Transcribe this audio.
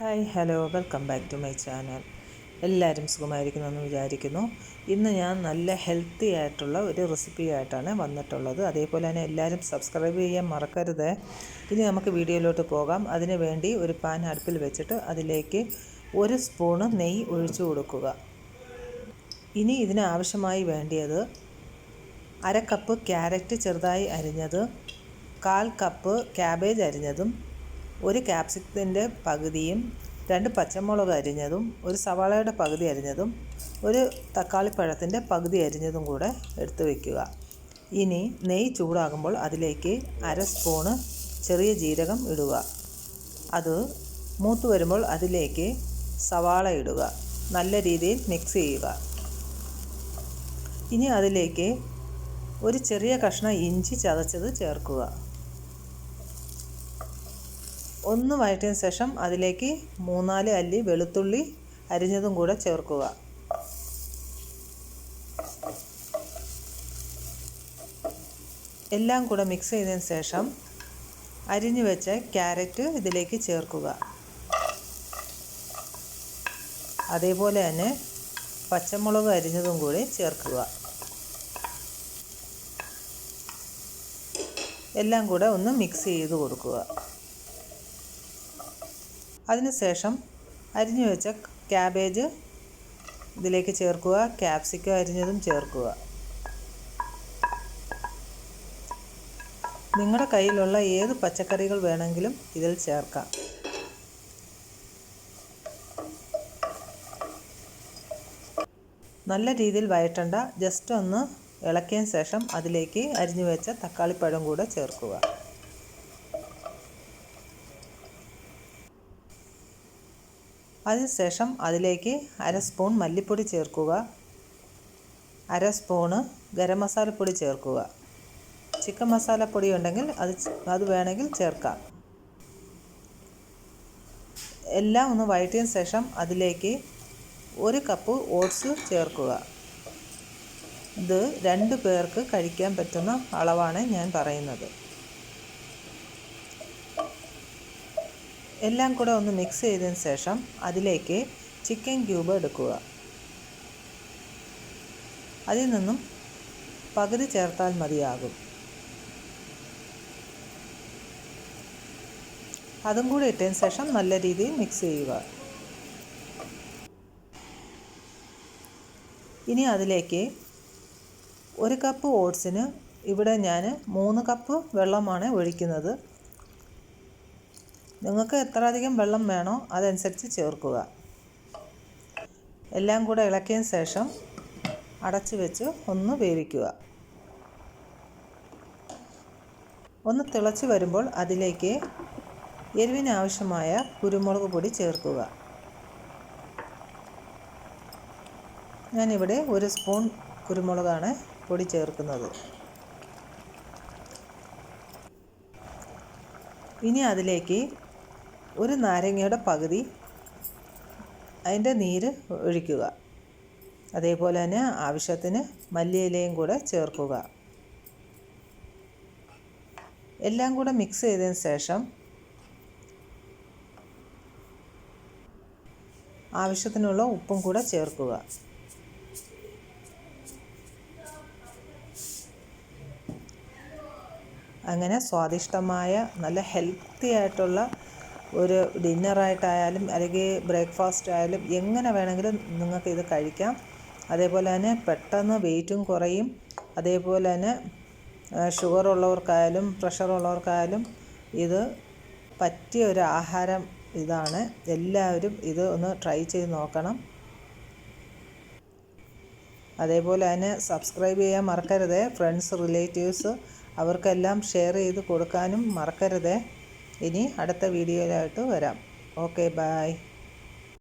Hi hello welcome back to my channel. എല്ലാവരും സുഖമായിരിക്കുമെന്ന് വിചാരിക്കുന്നു. ഇന്ന് ഞാൻ നല്ല ഹെൽത്തി ആയിട്ടുള്ള ഒരു റെസിപ്പി ആയിട്ടാണ് വന്നിട്ടുള്ളത്. അതേപോലെ തന്നെ എല്ലാവരും സബ്സ്ക്രൈബ് ചെയ്യാൻ മറക്കരുത്. ഇനി നമുക്ക് വീഡിയോയിലോട്ട് പോകാം. അതിന് വേണ്ടി ഒരു പാൻ അടുപ്പിൽ വെച്ചിട്ട് അതിലേക്ക് ഒരു സ്പൂണ് നെയ്യ് ഒഴിച്ചു കൊടുക്കുക. ഇനി ഇതിന് ആവശ്യമായി വേണ്ടിയത് അര കപ്പ് ക്യാരറ്റ് ചെറുതായി അരിഞ്ഞത് കാൽ കപ്പ് ക്യാബേജ് അരിഞ്ഞതും ഒരു ക്യാപ്സിക്കത്തിന്റെ പകുതിയും രണ്ട് പച്ചമുളക് അരിഞ്ഞതും ഒരു സവാളയുടെ പകുതി അരിഞ്ഞതും ഒരു തക്കാളിപ്പഴത്തിന്റെ പകുതി അരിഞ്ഞതും കൂടെ എടുത്തു വയ്ക്കുക ഇനി നെയ് ചൂടാകുമ്പോൾ അതിലേക്ക് അര സ്പൂണ് ചെറിയ ജീരകം ഇടുക. അത് മൂത്ത് വരുമ്പോൾ അതിലേക്ക് സവാള ഇടുക. നല്ല രീതിയിൽ മിക്സ് ചെയ്യുക. ഇനി അതിലേക്ക് ഒരു ചെറിയ കഷ്ണം ഇഞ്ചി ചതച്ചത് ചേർക്കുക. ഒന്ന് വഴറ്റിയതിന് ശേഷം അതിലേക്ക് മൂന്നാൽ അല്ലി വെളുത്തുള്ളി അരിഞ്ഞതും കൂടെ ചേർക്കുക. എല്ലാം കൂടെ മിക്സ് ചെയ്തതിന് ശേഷം അരിഞ്ഞു വെച്ച ക്യാരറ്റ് ഇതിലേക്ക് ചേർക്കുക. അതേപോലെ തന്നെ പച്ചമുളക് അരിഞ്ഞതും കൂടി ചേർക്കുക. എല്ലാം കൂടെ ഒന്ന് മിക്സ് ചെയ്ത് കൊടുക്കുക. അതിനുശേഷം അരിഞ്ഞു വെച്ച ക്യാബേജ് ഇതിലേക്ക് ചേർക്കുക. ക്യാപ്സിക്കം അരിഞ്ഞതും ചേർക്കുക. നിങ്ങളുടെ കയ്യിലുള്ള ഏത് പച്ചക്കറികൾ വേണമെങ്കിലും ഇതിൽ ചേർക്കാം. നല്ല രീതിയിൽ വയറ്റണ്ട ജസ്റ്റ് ഒന്ന് ഇളക്കിയതിന് ശേഷം അതിലേക്ക് അരിഞ്ഞു വെച്ച തക്കാളിപ്പഴം കൂടെ ചേർക്കുക. അതിനുശേഷം അതിലേക്ക് അര സ്പൂൺ മല്ലിപ്പൊടി ചേർക്കുക. അര സ്പൂണ് ഗരം മസാലപ്പൊടി ചേർക്കുക. ചിക്കൻ മസാലപ്പൊടി ഉണ്ടെങ്കിൽ അത് അത് വേണമെങ്കിൽ ചേർക്കാം. എല്ലാം ഒന്ന് വഴറ്റിയതിന് ശേഷം അതിലേക്ക് ഒരു കപ്പ് ഓട്സ് ചേർക്കുക. ഇത് രണ്ട് പേർക്ക് കഴിക്കാൻ പറ്റുന്ന അളവാണ് ഞാൻ പറയുന്നത്. എല്ലാം കൂടെ ഒന്ന് മിക്സ് ചെയ്തതിന് ശേഷം അതിലേക്ക് ചിക്കൻ ക്യൂബ് എടുക്കുക. അതിൽ നിന്നും പകുതി ചേർത്താൽ മതിയാകും. അതും കൂടി ഇട്ടതിന് ശേഷം നല്ല രീതിയിൽ മിക്സ് ചെയ്യുക. ഇനി അതിലേക്ക് ഒരു കപ്പ് ഓട്സിന് ഇവിടെ ഞാൻ മൂന്ന് കപ്പ് വെള്ളമാണ് ഒഴിക്കുന്നത്. നിങ്ങൾക്ക് എത്ര അധികം വെള്ളം വേണോ അതനുസരിച്ച് ചേർക്കുക. എല്ലാം കൂടെ ഇളക്കിയ ശേഷം അടച്ചു വെച്ച് ഒന്ന് വേവിക്കുക. ഒന്ന് തിളച്ച് വരുമ്പോൾ അതിലേക്ക് എരിവിന് ആവശ്യമായ കുരുമുളക് പൊടി ചേർക്കുക. ഞാനിവിടെ ഒരു സ്പൂൺ കുരുമുളകാണ് പൊടി ചേർക്കുന്നത്. ഇനി അതിലേക്ക് ഒരു നാരങ്ങയുടെ പകുതി അതിന്റെ നീര് ഒഴിക്കുക. അതേപോലെ തന്നെ ആവശ്യത്തിന് മല്ലിയിലയും കൂടെ ചേർക്കുക. എല്ലാം കൂടെ മിക്സ് ചെയ്തതിന് ശേഷം ആവശ്യത്തിനുള്ള ഉപ്പും കൂടെ ചേർക്കുക. അങ്ങനെ സ്വാദിഷ്ടമായ നല്ല ഹെൽത്തി ആയിട്ടുള്ള ഒരു ഡിന്നറായിട്ടായാലും അല്ലെങ്കിൽ ബ്രേക്ക്ഫാസ്റ്റ് ആയാലും എങ്ങനെ വേണമെങ്കിലും നിങ്ങൾക്ക് ഇത് കഴിക്കാം. അതേപോലെ തന്നെ പെട്ടെന്ന് വെയിറ്റും കുറയും. അതേപോലെ തന്നെ ഷുഗർ ഉള്ളവർക്കായാലും പ്രഷർ ഉള്ളവർക്കായാലും ഇത് പറ്റിയ ഒരു ആഹാരം ഇതാണ്. എല്ലാവരും ഇത് ഒന്ന് ട്രൈ ചെയ്ത് നോക്കണം. അതേപോലെ തന്നെ സബ്സ്ക്രൈബ് ചെയ്യാൻ മറക്കരുത്. ഫ്രണ്ട്സ് റിലേറ്റീവ്സ് അവർക്കെല്ലാം ഷെയർ ചെയ്ത് കൊടുക്കാനും മറക്കരുത്. ഇനി അടുത്ത വീഡിയോയിലായിട്ട് വരാം. Okay bye